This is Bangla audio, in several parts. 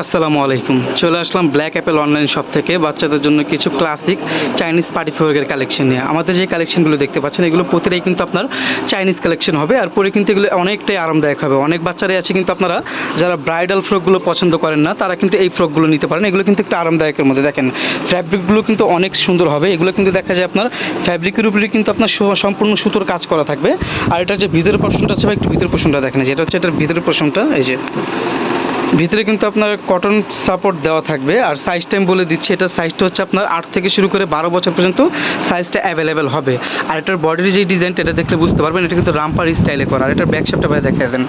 আসসালামু আলাইকুম। চলে আসলাম ব্ল্যাক অ্যাপেল অনলাইন শপ থেকে, বাচ্চাদের জন্য কিছু ক্লাসিক চাইনিজ পার্টি ফোয়ার্কের কালেকশন নিয়ে। আমাদের যে কালেকশনগুলো দেখতে পাচ্ছেন, এগুলো প্রতিটাই কিন্তু আপনার চাইনিজ কালেকশন হবে, আর পরে কিন্তু এগুলো অনেকটাই আরামদায়ক হবে। অনেক বাচ্চারাই আছে কিন্তু আপনারা, যারা ব্রাইডাল ফ্রকগুলো পছন্দ করেন না, তারা কিন্তু এই ফ্রকগুলো নিতে পারেন। এগুলো কিন্তু একটু আরামদায়কের মধ্যে। দেখেন ফ্যাব্রিকগুলো কিন্তু অনেক সুন্দর হবে। এগুলো কিন্তু দেখা যায় আপনার ফ্যাব্রিকের উপরে কিন্তু আপনার সম্পূর্ণ সুতোর কাজ করা থাকবে। আর এটার যে ভিতরের পোর্শনটা আছে বা একটু ভিতরের পোর্শনটা দেখেন যেটা হচ্ছে এটার ভিতরের পোর্শনটা এই যে। ভিতরে কিন্তু আপনার কটন সাপোর্ট দেওয়া থাকবে। আর সাইজটা আমি বলে দিচ্ছি, এটা সাইজটা হচ্ছে আপনার আট থেকে শুরু করে বারো বছর পর্যন্ত সাইজটা অ্যাভেলেবেল হবে। আর এটার বডির যে ডিজাইনটা এটা দেখলে বুঝতে পারবেন, এটা কিন্তু রামপার স্টাইলে করা। আর এটার ব্যাক শেপটা ভাই দেখা দেন।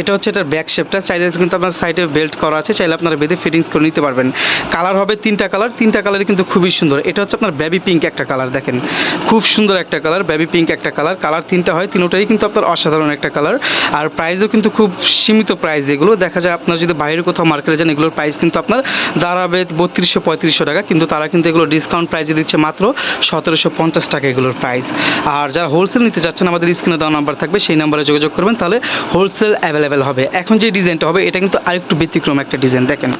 এটা হচ্ছে এটার ব্যাক শেপটা চাইলে কিন্তু আপনার সাইডে বেল্ট করা আছে, চাইলে আপনারা বেঁধে ফিটিংস করে নিতে পারবেন। কালার হবে তিনটা কালার তিনটা কালারই কিন্তু খুবই সুন্দর। এটা হচ্ছে আপনার বেবি পিঙ্ক একটা কালার দেখেন। খুব সুন্দর একটা কালার বেবি পিঙ্ক একটা কালার কালার তিনটা হয়, তিনটাই কিন্তু আপনার অসাধারণ একটা কালার আর প্রাইসও কিন্তু খুব সীমিত প্রাইস এগুলো। দেখা যায় আপনার যদি বাইরে কোথাও মার্কেটে যান, এগুলোর প্রাইস কিন্তু আপনার দাঁড়াবে বত্রিশশো, পঁয়ত্রিশশো টাকা। কিন্তু তারা কিন্তু এগুলো ডিসকাউন্ট প্রাইসে দিচ্ছে মাত্র সতেরোশো পঞ্চাশ টাকা এগুলোর প্রাইস আর যারা হোলসেল নিতে চাচ্ছেন, আমাদের স্ক্রিনে দেওয়া নাম্বার থাকবে, সেই নাম্বারে যোগাযোগ করবেন, তাহলে হোলসেল অ্যাভেলেবেল হবে। এখন যে ডিজাইনটা হবে, এটা কিন্তু আরেকটু ব্যতিক্রম একটা ডিজাইন দেখেন।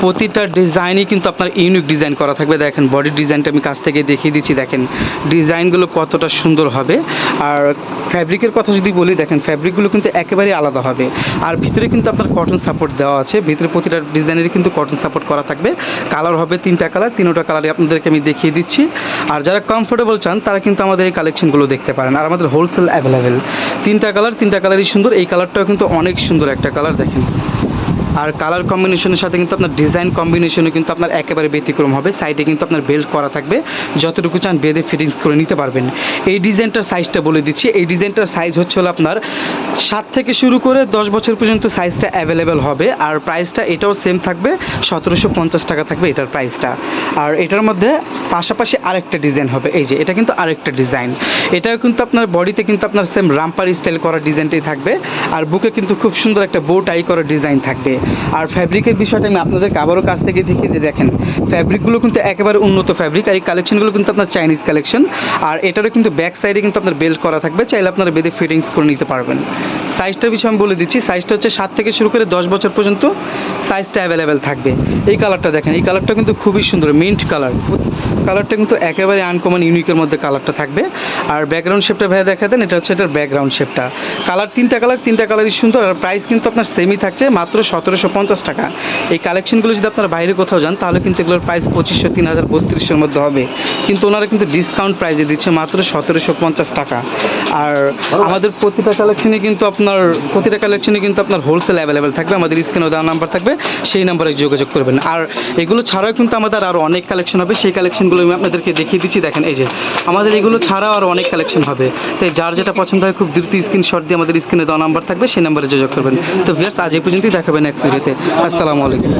প্রতিটা ডিজাইনই কিন্তু আপনার ইউনিক ডিজাইন করা থাকবে, দেখেন বডি ডিজাইনটা আমি কাছ থেকে দেখিয়ে দিচ্ছি, দেখেন ডিজাইনগুলো কতটা সুন্দর হবে। আর ফ্যাব্রিকের কথা যদি বলি, দেখেন ফ্যাব্রিকগুলো কিন্তু একেবারেই আলাদা হবে। আর ভিতরে কিন্তু আপনার কটন সাপোর্ট দেওয়া আছে। ভিতরে প্রতিটা ডিজাইনের কিন্তু কটন সাপোর্ট করা থাকবে। কালার হবে তিনটা কালার তিনোটা কালারই আপনাদেরকে আমি দেখিয়ে দিচ্ছি। আর যারা কমফোর্টেবল চান, তারা কিন্তু আমাদের এই কালেকশনগুলো দেখতে পারেন। আর আমাদের হোলসেল অ্যাভেলেবেল তিনটা কালার তিনটা কালারই সুন্দর। এই কালারটাও কিন্তু অনেক সুন্দর একটা কালার দেখেন। আর কালার কম্বিনেশনের সাথে কিন্তু আপনার ডিজাইন কম্বিনেশনও কিন্তু আপনার একেবারে ব্যতিক্রম হবে। সাইডে কিন্তু আপনার বেল্ট করা থাকবে। যতটুকু চান বেঁধে ফিটিংস করে নিতে পারবেন। এই ডিজাইনটার সাইজটা বলে দিচ্ছি। এই ডিজাইনটার সাইজ হচ্ছে হলো আপনার সাত থেকে শুরু করে দশ বছর পর্যন্ত সাইজটা অ্যাভেলেবেল হবে। আর প্রাইসটা এটাও সেম থাকবে। সতেরোশো পঞ্চাশ টাকা থাকবে এটার প্রাইসটা আর এটার মধ্যে পাশাপাশি আরেকটা ডিজাইন হবে। এই যে, এটা কিন্তু আরেকটা ডিজাইন এটাও কিন্তু আপনার বডিতে কিন্তু আপনার সেম রামপার স্টাইল করা ডিজাইনটাই থাকবে। আর বুকে কিন্তু খুব সুন্দর একটা বো টাই করা ডিজাইন থাকবে। আর ফ্যাব্রিকের বিষয়টা আমি আপনাদেরকে আবারও কাছ থেকে দেখিয়ে দেখেন। ফ্যাব্রিকগুলো কিন্তু একেবারে উন্নত ফ্যাব্রিক আর এই কালেকশনগুলো কিন্তু আপনার চাইনিজ কালেকশন আর এটারও কিন্তু ব্যাক সাইডে কিন্তু আপনার বেল্ট করা থাকবে, চাইলে আপনারা বেঁধে ফিটিংস করে নিতে পারবেন। সাইজটার বিষয়ে আমি বলে দিচ্ছি সাইজটা হচ্ছে সাত থেকে শুরু করে দশ বছর পর্যন্ত সাইজটা অ্যাভেলেবেল থাকবে। এই কালারটা দেখেন, এই কালারটা কিন্তু খুবই সুন্দর মিন্ট কালার কালারটা কিন্তু একেবারে আনকমন ইউনিকের মধ্যে কালারটা থাকবে। আর ব্যাকগ্রাউন্ড শেপটা ভাইয়া দেখা দেন, এটা হচ্ছে এটার ব্যাকগ্রাউন্ড শেপটা কালার তিনটা কালার তিনটা কালারই সুন্দর, আর প্রাইস কিন্তু আপনার সেমই থাকছে, মাত্র সতেরোশো পঞ্চাশ টাকা। এই কালেকশনগুলো যদি আপনারা বাইরে কোথাও যান তাহলে কিন্তু এগুলোর প্রাইস পঁচিশশো তিন হাজার বত্রিশের মধ্যে হবে। কিন্তু ওনারা কিন্তু ডিসকাউন্ট প্রাইসে দিচ্ছে মাত্র সতেরোশো পঞ্চাশ টাকা। আর আমাদের প্রতিটা কালেকশনে কিন্তু আপনার প্রতিটা কালেকশনে কিন্তু আপনার হোলসেল অ্যাভেলেবেল থাকবে। আমাদের স্ক্রিনে দেওয়া নাম্বার থাকবে সেই নাম্বারে যোগাযোগ করবেন। আর এগুলো ছাড়াও কিন্তু আমাদের আরও অনেক কালেকশন হবে। সেই কালেকশনগুলো আমি আপনাদেরকে দেখিয়ে দিচ্ছি। দেখেন এই যে আমাদের এগুলো ছাড়াও আরও অনেক কালেকশন হবে। তাই যার যেটা পছন্দ হয় খুব দ্রুত স্ক্রিনশট দিয়ে আমাদের স্ক্রিনে দেওয়া নাম্বার থাকবে সেই নাম্বারে যোগাযোগ করবেন। তো ভিয়ার্স আজ এই পর্যন্তই। দেখাবেন নেক্সট আসসালামু আলাইকুম।